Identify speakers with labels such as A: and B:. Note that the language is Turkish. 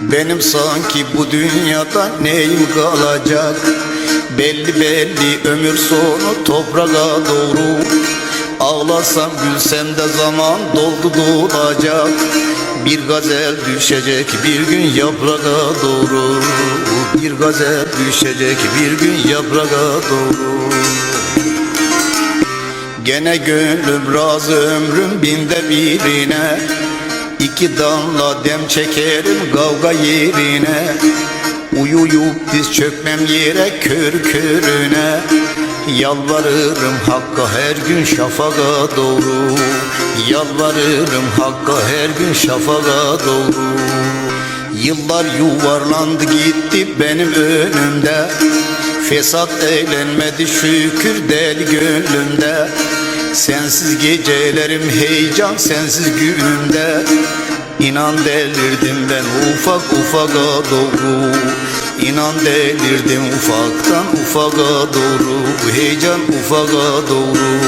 A: Benim sanki bu dünyada neyim kalacak? Belli belli ömür sonu toprağa doğru. Ağlasam gülsem de zaman doldu dolacak. Bir gazel düşecek bir gün yaprağa doğru. Bir gazel düşecek bir gün yaprağa doğru. Gene gönlüm razı ömrüm binde birine İki damla dem çekerim kavga yerine. Uyuyup diz çökmem yere kör körüne Yalvarırım Hakk'a her gün şafağa doğru. Yalvarırım Hakk'a her gün şafağa doğru. Yıllar yuvarlandı gitti benim önümde. Fesat eğlenmedi şükür deli gönlümde Sensiz gecelerim heyecan sensiz günümde İnan delirdim ben ufak ufağa doğru. İnan delirdim ufaktan ufağa doğru Heyecan ufağa doğru